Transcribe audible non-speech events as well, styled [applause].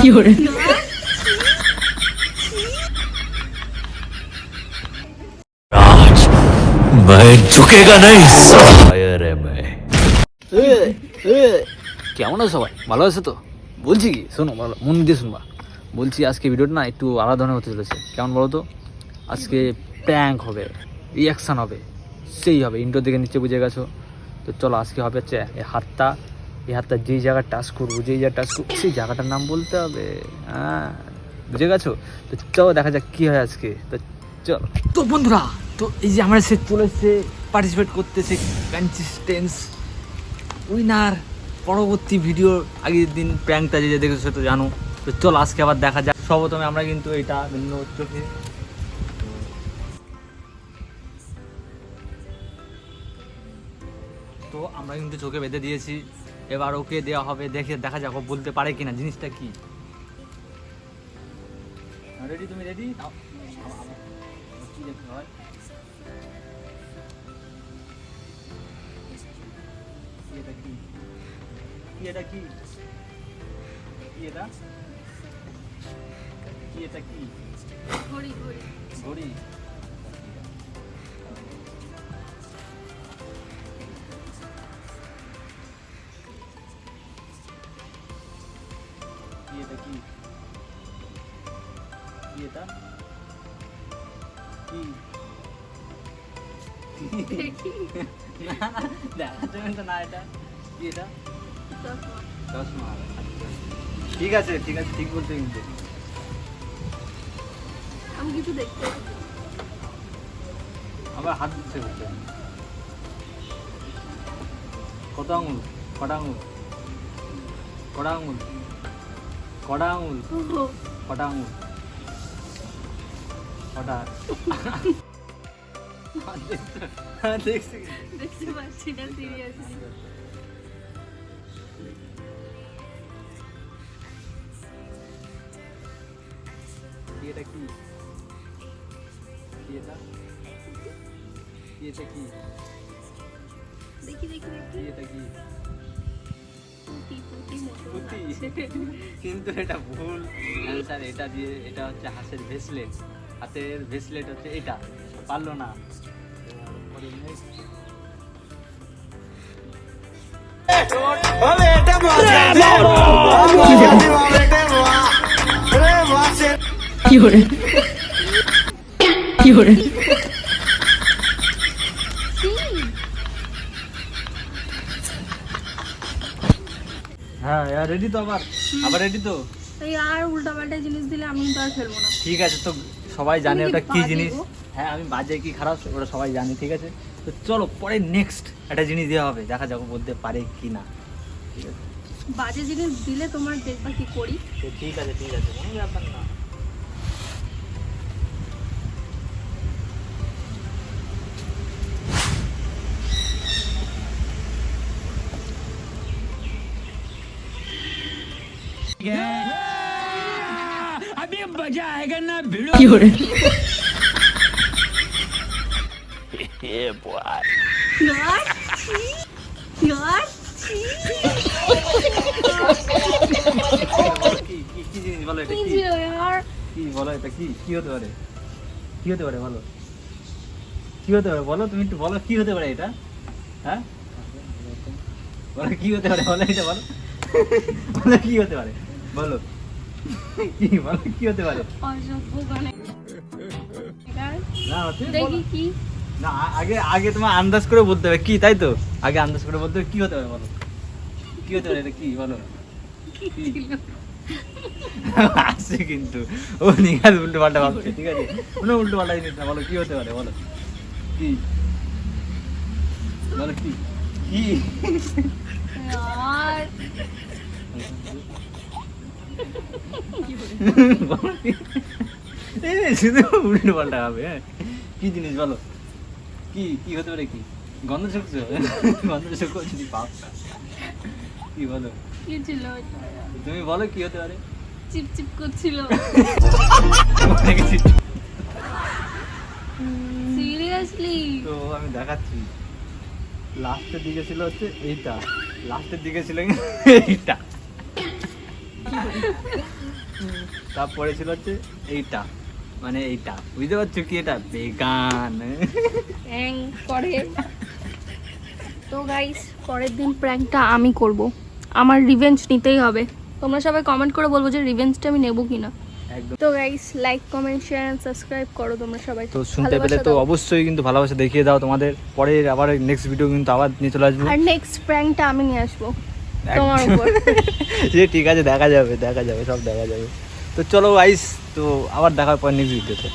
有人， आज मैं झुकेगा नहीं शायर है मैं কেমন আছো সবাই ভালো আছে তো বলছি কি শোনো ভালো মন দিয়ে শুনবা বলছি আজকে ভিডিওটা না একটু আলাদা ধরনের হতে চলেছে কেমন বলো তো আজকে প্র্যাঙ্ক হবে রিয়াকশান হবে সেই হবে ইন্টো থেকে নিচে বুঝে গেছো তো চলো আজকে হবে হচ্ছে এই হাতটা এই হাতটা যেই জায়গায় টাচ করব, যেই জায়গায় টাচ করব, সেই জায়গাটার নাম বলতে হবে। হ্যাঁ বুঝে গেছো? তো চলো দেখা যাক কী হয় আজকে। তো চলো। তো বন্ধুরা, তো এই যে আমরা সে চলে এসছে পার্টিসিপেট করতেছে কনসিস্টেন্স উইনার পরবর্তী ভিডিও আগের দিন প্র্যাঙ্কটা যে দেখেছ সে তো জানো। তো চল আজকে আবার দেখা যাক। সর্বপ্রথমে আমরা কিন্তু এটা ভিন্ন চোখে তো আমরা কিন্তু চোখে বেঁধে দিয়েছি। এবার ওকে দেওয়া হবে দেখে দেখা যাক ও বলতে পারে কিনা জিনিসটা কি? রেডি তুমি রেডি কি হয় এটা কি? কি এটা কি? কি এটা? কি এটা কি? ঘড়ি কি এটা এটা কি? এটা? কি। ঠিক আছে ঠিক আছে ঠিক বলতে কিন্তু। আমি কিছু দেখতে আবার হাত দিচ্ছে বলতে কত আঙুল? কটা আঙুল? কটা আঙুল? কটা আঙুল কটা আঙুল কটা দেখছি। দেখতে পাচ্ছি না সিরিয়াসলি এটা কি? এটা এটা কি? দেখি দেখি দেখি। এটা কি? কিন্তু এটা ভুল অ্যান্সার এটা দিয়ে এটা হচ্ছে হাতের ভেসলেট হাতের ভেসলেট হচ্ছে এটা। পারল না। এবার পরে next। 有 হ্যাঁ রেডি তো আবার? আবার রেডি তো? এই আর উল্টাপাল্টা জিনিস দিলে আমি তো আর খেলব না। ঠিক আছে তো সবাই জানে ওটা কি জিনিস? হ্যাঁ আমি বাজে কি খারাপ ওটা সবাই জানে ঠিক আছে? তো চলো পরে নেক্সট একটা জিনিস দেওয়া হবে দেখা যাক বলতে পারে কি না ঠিক আছে? বাজে জিনিস দিলে তোমার দেখবা কি করি। ঠিক আছে ঠিক আছে কোনো ব্যাপার না। 有人，ইয়ার ছি, ইয়ার ছি। কি কি কি জিনিস বলো এটা কি কি যে ইয়ার কি বলো এটা কি কি হতে পারে কি হতে পারে বলো কি হতে পারে বলো তুমি একটু বলো কি হতে পারে এটা হ্যাঁ বলো কি হতে পারে বলো এটা বলো বলো কি হতে পারে বলো কি বলো কি হতে পারে? অসভ্য গানে ইয়ার, না তুমি বলো। দেখি কি না আগে আগে তোমার আন্দাজ করে বলতে হবে। কি তাই তো? আগে আন্দাজ করে বলতে হবে কি হতে পারে বলো? কি হতে পারে এটা কি বলো? আসছে কিন্তু। ও নিঘাত উল্টো পাল্টা ভাবছে ঠিক আছে? কোনো উল্টো পাল্টা জিনিস না বলো কি হতে পারে বলো? কি? বলো কি? কি? [laughs] [laughs] হ্যাঁ কি জিনিস বলো কি কি হতে পারে কি গন্ধ শুকছো গন্ধ শুকো যদি পাও কি বলো তুমি বলো কি হতে পারে চিপ চিপ করছিল। সিরিয়াসলি তো আমি দেখাচ্ছি লাস্টের দিকে ছিল হচ্ছে এইটা লাস্টের দিকে ছিল এইটা তারপরে ছিল হচ্ছে এইটা। মানে এইটা। বুঝতে পারছ কি এটা? বেগান করে তো গাইস পরের দিন প্র্যাঙ্কটা আমি করব। আমার রিভেঞ্জ নিতেই হবে। তোমরা সবাই কমেন্ট করে বলব যে রিভেঞ্জটা আমি নেব কিনা। একদম। তো guys like comment share and subscribe করো তোমরা সবাই। তো শুনতে পেলে তো অবশ্যই কিন্তু ভালোবাসা দেখিয়ে দাও তোমাদের। পরে আবার নেক্সট ভিডিও কিন্তু আবার নিয়ে চলে আসব। আর নেক্সট প্র্যাঙ্কটা আমি নিয়ে আসব। তোমার উপর। [laughs] যে ঠিক আছে দেখা যাবে দেখা যাবে সব দেখা যাবে। তো চলো আইস তো আবার দেখার পর নেক্সট ভিডিওতে